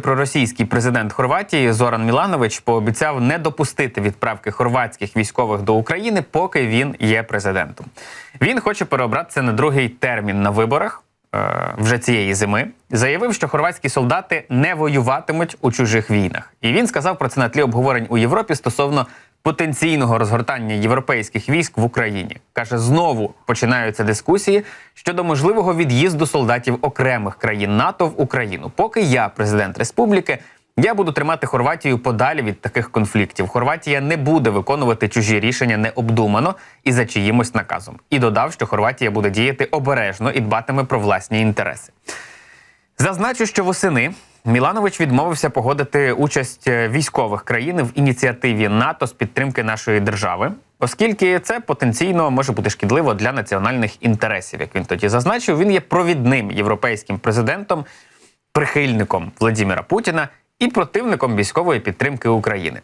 Проросійський президент Хорватії Зоран Міланович пообіцяв не допустити відправки хорватських військових до України, поки він є президентом. Він хоче переобратися на другий термін на виборах е, вже цієї зими. Заявив, що хорватські солдати не воюватимуть у чужих війнах. І він сказав про це на тлі обговорень у Європі стосовно потенційного розгортання європейських військ в Україні. Каже, знову починаються дискусії щодо можливого від'їзду солдатів окремих країн НАТО в Україну. Поки я президент республіки. Я буду тримати Хорватію подалі від таких конфліктів. Хорватія не буде виконувати чужі рішення необдумано і за чиїмось наказом. І додав, що Хорватія буде діяти обережно і дбатиме про власні інтереси. Зазначу, що восени Міланович відмовився погодити участь е, військових країн в ініціативі НАТО з підтримки нашої держави, оскільки це потенційно може бути шкідливо для національних інтересів. Як він тоді зазначив, він є провідним європейським президентом, прихильником Владіміра Путіна і противником військової підтримки України.